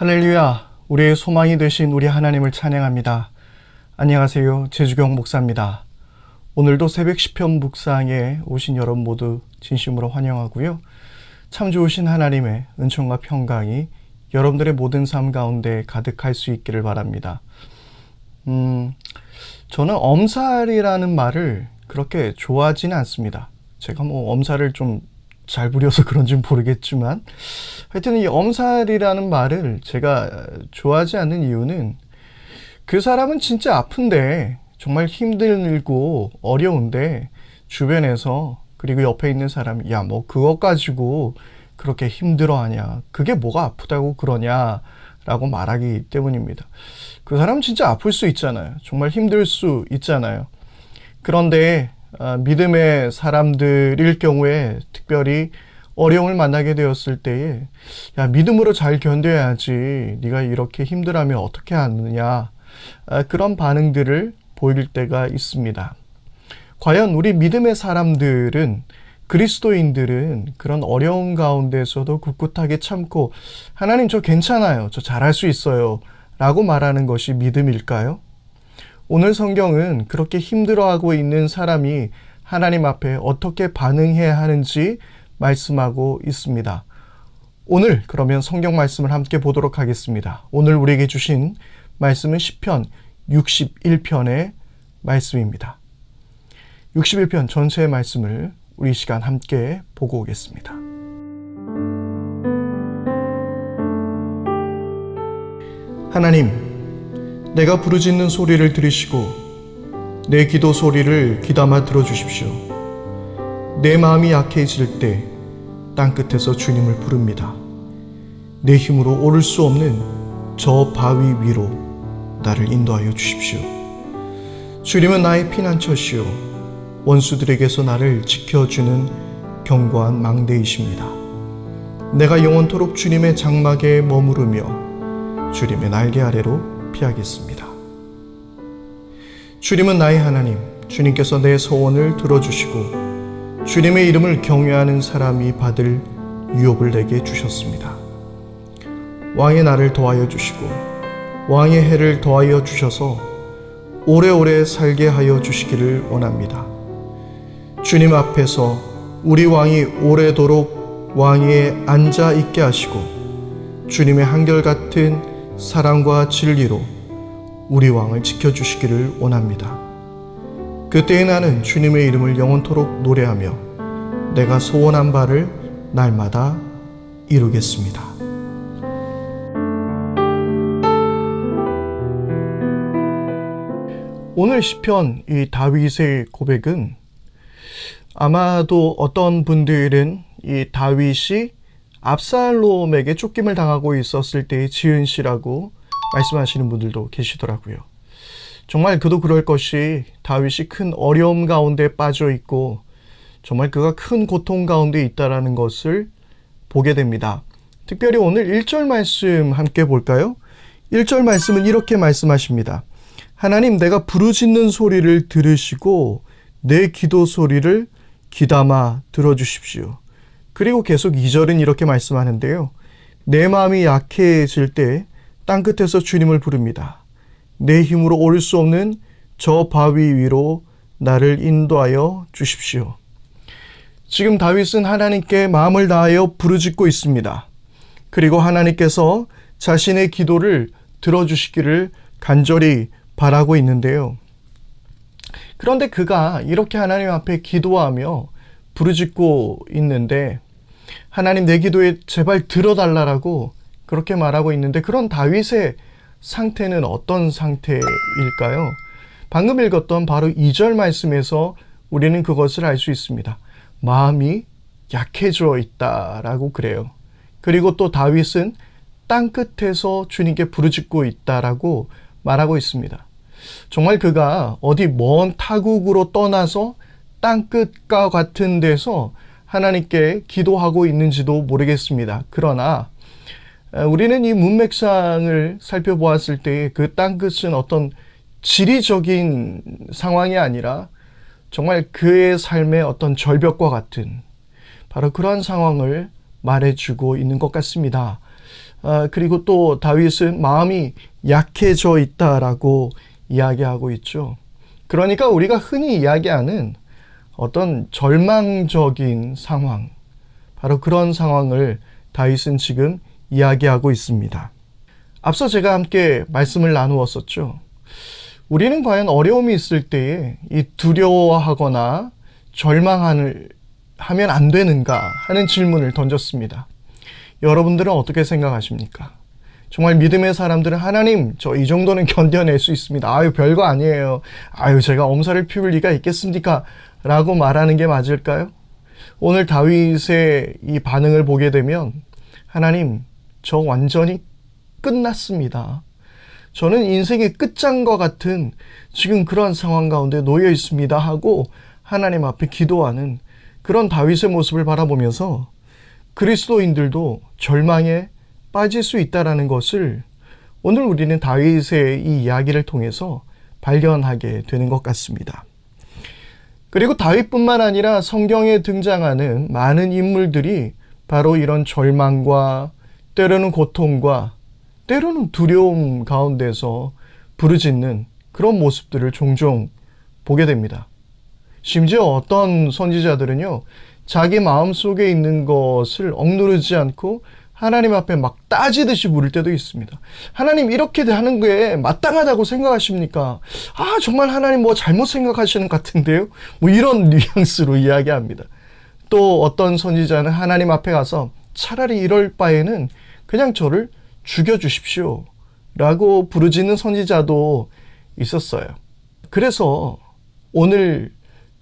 할렐루야, 우리의 소망이 되신 우리 하나님을 찬양합니다. 안녕하세요. 제주경 목사입니다. 오늘도 새벽 시편 묵상에 오신 여러분 모두 진심으로 환영하고요. 참 좋으신 하나님의 은총과 평강이 여러분들의 모든 삶 가운데 가득할 수 있기를 바랍니다. 음, 저는 엄살이라는 말을 그렇게 좋아하지는 않습니다. 제가 뭐 엄살을 좀 잘 부려서 그런지 모르겠지만 하여튼 이 엄살이라는 말을 제가 좋아하지 않는 이유는 그 사람은 진짜 아픈데 정말 힘들고 어려운데 주변에서 그리고 옆에 있는 사람이 야 뭐 그것 가지고 그렇게 힘들어하냐 그게 뭐가 아프다고 그러냐 라고 말하기 때문입니다. 그 사람은 진짜 아플 수 있잖아요. 정말 힘들 수 있잖아요. 그런데 아, 믿음의 사람들일 경우에 특별히 어려움을 만나게 되었을 때에 야 믿음으로 잘 견뎌야지 네가 이렇게 힘들하면 어떻게 하느냐 아, 그런 반응들을 보일 때가 있습니다. 과연 우리 믿음의 사람들은 그리스도인들은 그런 어려운 가운데서도 굳굳하게 참고 하나님 저 괜찮아요. 저 잘할 수 있어요. 라고 말하는 것이 믿음일까요? 오늘 성경은 그렇게 힘들어하고 있는 사람이 하나님 앞에 어떻게 반응해야 하는지 말씀하고 있습니다. 오늘 그러면 성경 말씀을 함께 보도록 하겠습니다. 오늘 우리에게 주신 말씀은 시편 61편의 말씀입니다. 61편 전체의 말씀을 우리 시간 함께 보고 오겠습니다. 하나님, 내가 부르짖는 소리를 들으시고 내 기도 소리를 귀담아 들어주십시오. 내 마음이 약해질 때 땅끝에서 주님을 부릅니다. 내 힘으로 오를 수 없는 저 바위 위로 나를 인도하여 주십시오. 주님은 나의 피난처시오. 원수들에게서 나를 지켜주는 견고한 망대이십니다. 내가 영원토록 주님의 장막에 머무르며 주님의 날개 아래로 피하겠습니다. 주님은 나의 하나님, 주님께서 내 소원을 들어주시고 주님의 이름을 경외하는 사람이 받을 유업을 내게 주셨습니다. 왕의 날을 더하여 주시고 왕의 해를 더하여 주셔서 오래오래 살게 하여 주시기를 원합니다. 주님 앞에서 우리 왕이 오래도록 왕위에 앉아 있게 하시고 주님의 한결같은 사랑과 진리로 우리 왕을 지켜주시기를 원합니다. 그때에 나는 주님의 이름을 영원토록 노래하며 내가 소원한 바를 날마다 이루겠습니다. 오늘 시편 이 다윗의 고백은 아마도 어떤 분들은 이 다윗이 압살롬에게 쫓김을 당하고 있었을 때의 지은 시라고 말씀하시는 분들도 계시더라고요. 정말 그도 그럴 것이 다윗이 큰 어려움 가운데 빠져 있고 정말 그가 큰 고통 가운데 있다라는 것을 보게 됩니다. 특별히 오늘 1절 말씀 함께 볼까요? 1절 말씀은 이렇게 말씀하십니다. 하나님 내가 부르짖는 소리를 들으시고 내 기도 소리를 귀담아 들어주십시오. 그리고 계속 2절은 이렇게 말씀하는데요. 내 마음이 약해질 때 땅끝에서 주님을 부릅니다. 내 힘으로 오를 수 없는 저 바위 위로 나를 인도하여 주십시오. 지금 다윗은 하나님께 마음을 다하여 부르짖고 있습니다. 그리고 하나님께서 자신의 기도를 들어주시기를 간절히 바라고 있는데요. 그런데 그가 이렇게 하나님 앞에 기도하며 부르짖고 있는데 하나님 내 기도에 제발 들어달라라고 그렇게 말하고 있는데 그런 다윗의 상태는 어떤 상태일까요? 방금 읽었던 바로 2절 말씀에서 우리는 그것을 알 수 있습니다. 마음이 약해져 있다라고 그래요. 그리고 또 다윗은 땅 끝에서 주님께 부르짖고 있다라고 말하고 있습니다. 정말 그가 어디 먼 타국으로 떠나서 땅 끝과 같은 데서 하나님께 기도하고 있는지도 모르겠습니다. 그러나 우리는 이 문맥상을 살펴보았을 때 그 땅 끝은 어떤 지리적인 상황이 아니라 정말 그의 삶의 어떤 절벽과 같은 바로 그러한 상황을 말해주고 있는 것 같습니다. 아, 그리고 또 다윗은 마음이 약해져 있다라고 이야기하고 있죠. 그러니까 우리가 흔히 이야기하는 어떤 절망적인 상황, 바로 그런 상황을 다윗은 지금 이야기하고 있습니다. 앞서 제가 함께 말씀을 나누었었죠. 우리는 과연 어려움이 있을 때에 이 두려워하거나 절망하는 하면 안 되는가 하는 질문을 던졌습니다. 여러분들은 어떻게 생각하십니까? 정말 믿음의 사람들은 하나님 저 이 정도는 견뎌낼 수 있습니다. 아유 별거 아니에요. 아유 제가 엄살을 피울 리가 있겠습니까? 라고 말하는 게 맞을까요? 오늘 다윗의 이 반응을 보게 되면 하나님 저 완전히 끝났습니다. 저는 인생의 끝장과 같은 지금 그런 상황 가운데 놓여 있습니다 하고 하나님 앞에 기도하는 그런 다윗의 모습을 바라보면서 그리스도인들도 절망에 빠질 수 있다라는 것을 오늘 우리는 다윗의 이 이야기를 통해서 발견하게 되는 것 같습니다. 그리고 다윗뿐만 아니라 성경에 등장하는 많은 인물들이 바로 이런 절망과 때로는 고통과 때로는 두려움 가운데서 부르짖는 그런 모습들을 종종 보게 됩니다. 심지어 어떤 선지자들은요, 자기 마음 속에 있는 것을 억누르지 않고 하나님 앞에 막 따지듯이 물을 때도 있습니다. 하나님 이렇게 하는 게 마땅하다고 생각하십니까? 아, 정말 하나님 뭐 잘못 생각하시는 것 같은데요? 뭐 이런 뉘앙스로 이야기합니다. 또 어떤 선지자는 하나님 앞에 가서 차라리 이럴 바에는 그냥 저를 죽여주십시오. 라고 부르짖는 선지자도 있었어요. 그래서 오늘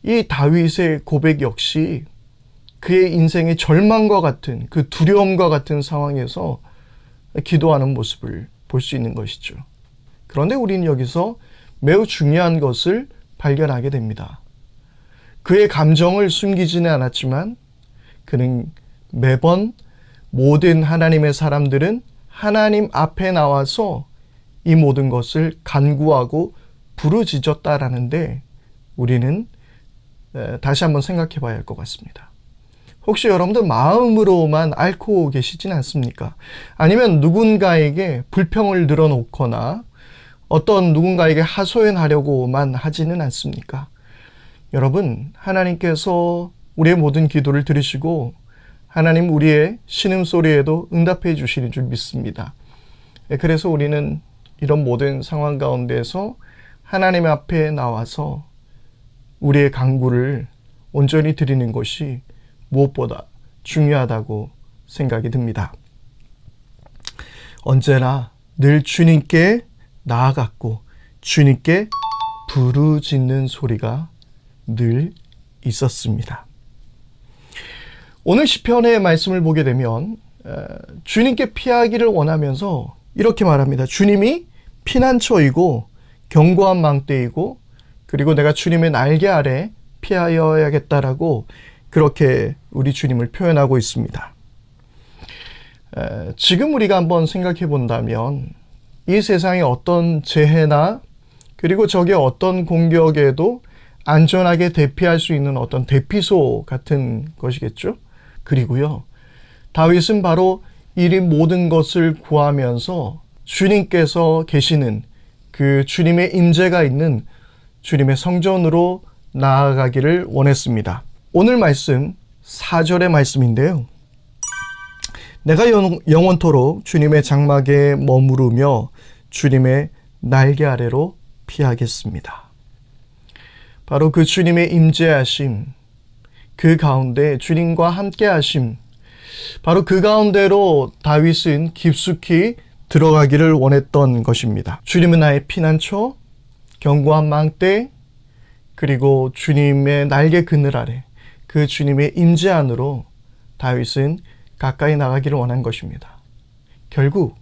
이 다윗의 고백 역시 그의 인생의 절망과 같은 그 두려움과 같은 상황에서 기도하는 모습을 볼 수 있는 것이죠. 그런데 우리는 여기서 매우 중요한 것을 발견하게 됩니다. 그의 감정을 숨기지는 않았지만 그는 매번 모든 하나님의 사람들은 하나님 앞에 나와서 이 모든 것을 간구하고 부르짖었다라는데 우리는 다시 한번 생각해 봐야 할 것 같습니다. 혹시 여러분들 마음으로만 앓고 계시진 않습니까? 아니면 누군가에게 불평을 늘어놓거나 어떤 누군가에게 하소연하려고만 하지는 않습니까? 여러분, 하나님께서 우리의 모든 기도를 들으시고 하나님 우리의 신음소리에도 응답해 주시는 줄 믿습니다. 그래서 우리는 이런 모든 상황 가운데서 하나님 앞에 나와서 우리의 강구를 온전히 드리는 것이 무엇보다 중요하다고 생각이 듭니다. 언제나 늘 주님께 나아갔고 주님께 부르짖는 소리가 늘 있었습니다. 오늘 시편의 말씀을 보게 되면 주님께 피하기를 원하면서 이렇게 말합니다. 주님이 피난처이고 견고한 망대이고 그리고 내가 주님의 날개 아래 피하여야겠다라고 그렇게 우리 주님을 표현하고 있습니다. 지금 우리가 한번 생각해 본다면 이 세상의 어떤 재해나 그리고 적의 어떤 공격에도 안전하게 대피할 수 있는 어떤 대피소 같은 것이겠죠. 그리고요, 다윗은 바로 이 모든 것을 구하면서 주님께서 계시는 그 주님의 임재가 있는 주님의 성전으로 나아가기를 원했습니다. 오늘 말씀 4절의 말씀인데요. 내가 영원토록 주님의 장막에 머무르며 주님의 날개 아래로 피하겠습니다. 바로 그 주님의 임재하심, 그 가운데 주님과 함께 하심, 바로 그 가운데로 다윗은 깊숙이 들어가기를 원했던 것입니다. 주님은 나의 피난처, 견고한 망대, 그리고 주님의 날개 그늘 아래 그 주님의 임재 안으로 다윗은 가까이 나가기를 원한 것입니다. 결국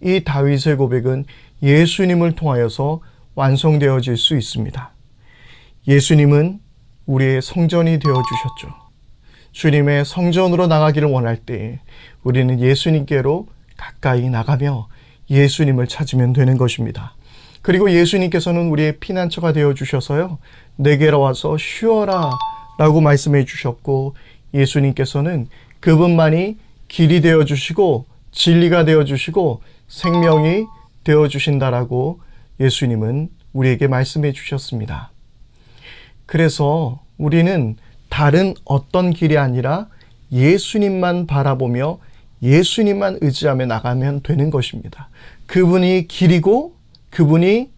이 다윗의 고백은 예수님을 통하여서 완성되어질 수 있습니다. 예수님은 우리의 성전이 되어 주셨죠. 주님의 성전으로 나가기를 원할 때 우리는 예수님께로 가까이 나가며 예수님을 찾으면 되는 것입니다. 그리고 예수님께서는 우리의 피난처가 되어 주셔서요. 내게로 와서 쉬어라 라고 말씀해 주셨고 예수님께서는 그분만이 길이 되어 주시고 진리가 되어 주시고 생명이 되어 주신다라고 예수님은 우리에게 말씀해 주셨습니다. 그래서 우리는 다른 어떤 길이 아니라 예수님만 바라보며 예수님만 의지하며 나가면 되는 것입니다. 그분이 길이고 그분이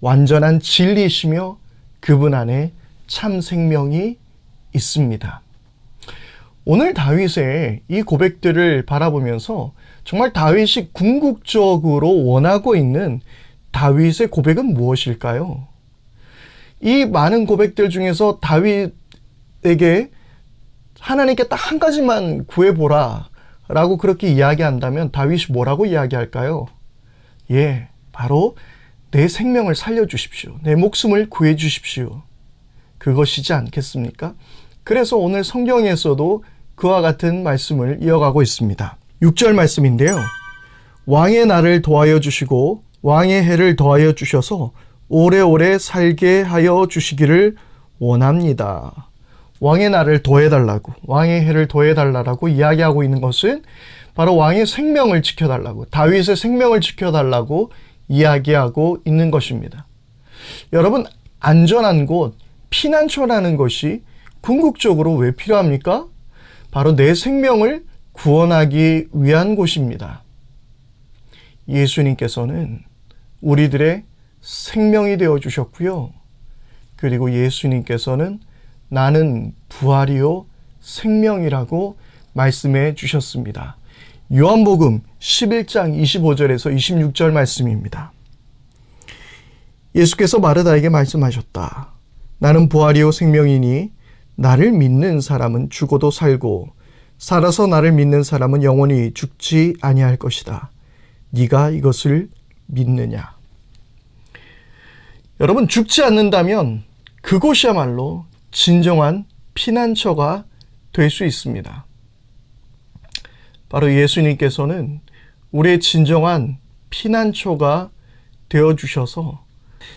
완전한 진리이시며 그분 안에 참 생명이 있습니다. 오늘 다윗의 이 고백들을 바라보면서 정말 다윗이 궁극적으로 원하고 있는 다윗의 고백은 무엇일까요? 이 많은 고백들 중에서 다윗에게 하나님께 딱 한 가지만 구해보라 라고 그렇게 이야기한다면 다윗이 뭐라고 이야기할까요? 예, 바로 내 생명을 살려주십시오. 내 목숨을 구해주십시오. 그것이지 않겠습니까? 그래서 오늘 성경에서도 그와 같은 말씀을 이어가고 있습니다. 6절 말씀인데요. 왕의 날을 도하여 주시고 왕의 해를 더하여 주셔서 오래오래 살게 하여 주시기를 원합니다. 왕의 날을 더해달라고, 왕의 해를 더해달라고 이야기하고 있는 것은 바로 왕의 생명을 지켜달라고, 다윗의 생명을 지켜달라고 이야기하고 있는 것입니다. 여러분, 안전한 곳, 피난처라는 것이 궁극적으로 왜 필요합니까? 바로 내 생명을 구원하기 위한 곳입니다. 예수님께서는 우리들의 생명이 되어 주셨고요. 그리고 예수님께서는 나는 부활이요 생명이라고 말씀해 주셨습니다. 요한복음 11장 25절에서 26절 말씀입니다. 예수께서 마르다에게 말씀하셨다. 나는 부활이요 생명이니 나를 믿는 사람은 죽어도 살고 살아서 나를 믿는 사람은 영원히 죽지 아니할 것이다. 네가 이것을 믿느냐? 여러분 죽지 않는다면 그곳이야말로 진정한 피난처가 될 수 있습니다. 바로 예수님께서는 우리의 진정한 피난처가 되어 주셔서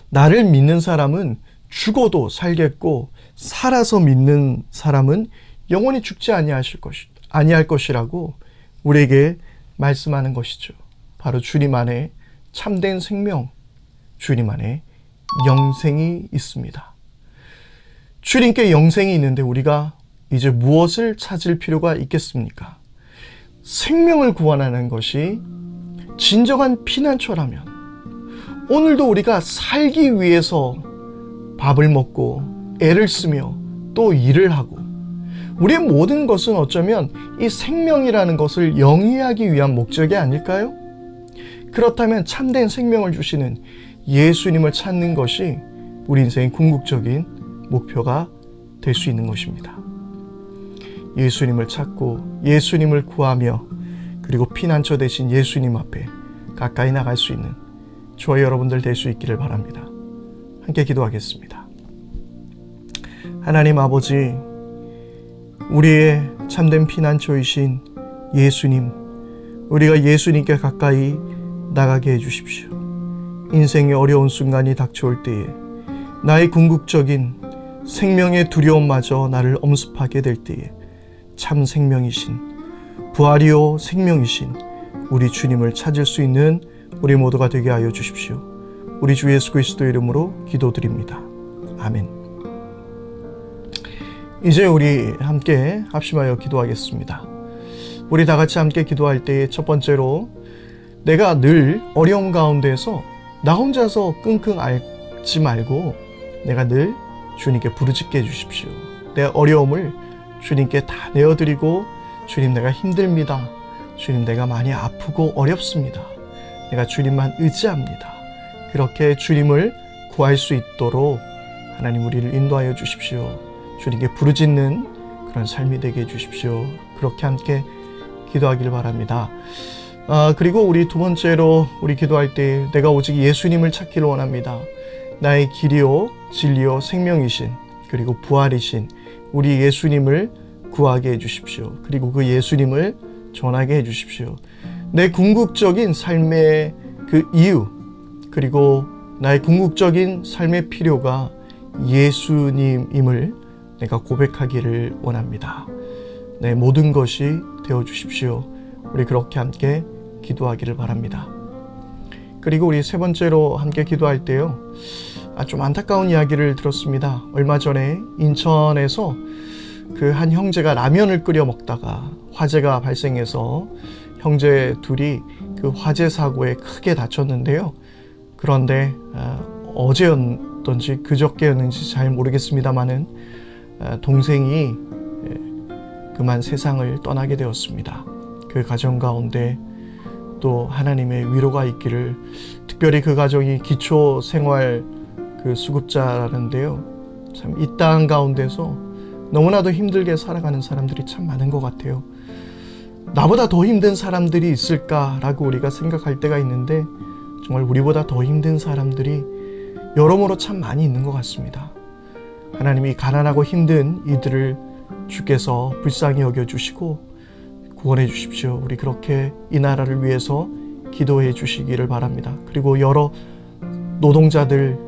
나를 믿는 사람은 죽어도 살겠고 살아서 믿는 사람은 영원히 죽지 아니하실 것이 아니할 것이라고 우리에게 말씀하는 것이죠. 바로 주님 안에 참된 생명, 주님 안에 영생이 있습니다. 주님께 영생이 있는데 우리가 이제 무엇을 찾을 필요가 있겠습니까? 생명을 구원하는 것이 진정한 피난처라면 오늘도 우리가 살기 위해서 밥을 먹고 애를 쓰며 또 일을 하고 우리의 모든 것은 어쩌면 이 생명이라는 것을 영위하기 위한 목적이 아닐까요? 그렇다면 참된 생명을 주시는 예수님을 찾는 것이 우리 인생의 궁극적인 목표가 될 수 있는 것입니다. 예수님을 찾고 예수님을 구하며 그리고 피난처 대신 예수님 앞에 가까이 나갈 수 있는 저희 여러분들 될 수 있기를 바랍니다. 함께 기도하겠습니다. 하나님 아버지, 우리의 참된 피난처이신 예수님, 우리가 예수님께 가까이 나가게 해주십시오. 인생의 어려운 순간이 닥쳐올 때에 나의 궁극적인 생명의 두려움마저 나를 엄습하게 될 때에 참 생명이신 부활이요 생명이신 우리 주님을 찾을 수 있는 우리 모두가 되게 하여 주십시오. 우리 주 예수 그리스도 이름으로 기도드립니다. 아멘. 이제 우리 함께 합심하여 기도하겠습니다. 우리 다 같이 함께 기도할 때 첫 번째로 내가 늘 어려운 가운데서 나 혼자서 끙끙 앓지 말고 내가 늘 주님께 부르짖게 해주십시오. 내 어려움을 주님께 다 내어드리고 주님 내가 힘듭니다. 주님 내가 많이 아프고 어렵습니다. 내가 주님만 의지합니다. 그렇게 주님을 구할 수 있도록 하나님 우리를 인도하여 주십시오. 주님께 부르짖는 그런 삶이 되게 해주십시오. 그렇게 함께 기도하기를 바랍니다. 아, 그리고 우리 두 번째로 우리 기도할 때 내가 오직 예수님을 찾기를 원합니다. 나의 길이요 진리요 생명이신 그리고 부활이신 우리 예수님을 구하게 해 주십시오. 그리고 그 예수님을 전하게 해 주십시오. 내 궁극적인 삶의 그 이유 그리고 나의 궁극적인 삶의 필요가 예수님임을 내가 고백하기를 원합니다. 내 모든 것이 되어 주십시오. 우리 그렇게 함께 기도하기를 바랍니다. 그리고 우리 세 번째로 함께 기도할 때요. 아, 좀 안타까운 이야기를 들었습니다. 얼마 전에 인천에서 그 한 형제가 라면을 끓여 먹다가 화재가 발생해서 형제 둘이 그 화재 사고에 크게 다쳤는데요. 그런데 아, 어제였던지 그저께였는지 잘 모르겠습니다만은 아, 동생이 에, 그만 세상을 떠나게 되었습니다. 그 가정 가운데 또 하나님의 위로가 있기를 특별히 그 가정이 기초 생활 그 수급자라는데요. 참 이 땅 가운데서 너무나도 힘들게 살아가는 사람들이 참 많은 것 같아요. 나보다 더 힘든 사람들이 있을까라고 우리가 생각할 때가 있는데 정말 우리보다 더 힘든 사람들이 여러모로 참 많이 있는 것 같습니다. 하나님이 가난하고 힘든 이들을 주께서 불쌍히 여겨 주시고 구원해 주십시오. 우리 그렇게 이 나라를 위해서 기도해 주시기를 바랍니다. 그리고 여러 노동자들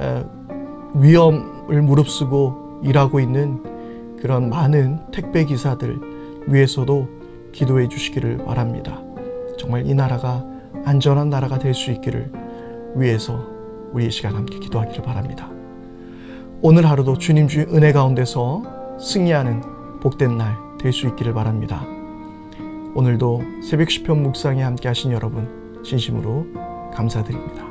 에, 위험을 무릅쓰고 일하고 있는 그런 많은 택배 기사들 위해서도 기도해 주시기를 바랍니다. 정말 이 나라가 안전한 나라가 될 수 있기를 위해서 우리 이 시간 함께 기도하기를 바랍니다. 오늘 하루도 주님 주의 은혜 가운데서 승리하는 복된 날 될 수 있기를 바랍니다. 오늘도 새벽 시편 묵상에 함께 하신 여러분 진심으로 감사드립니다.